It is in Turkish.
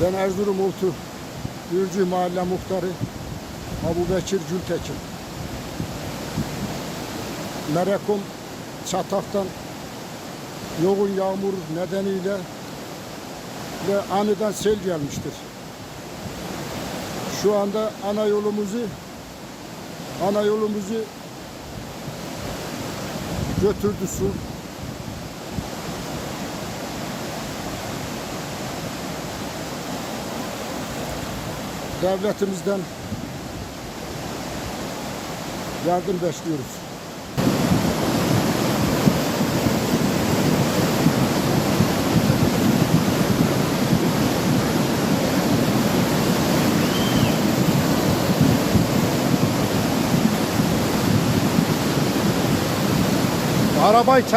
Ben Erzurum Ultu Gürcü Mahalle Muhtarı Abu Bekir Gültekin. Merekum Çatak'tan yoğun yağmur nedeniyle ve aniden sel gelmiştir. Şu anda ana yolumuzu ana yolumuzu götürdü su. Devletimizden yardım bekliyoruz. Arabayı çek.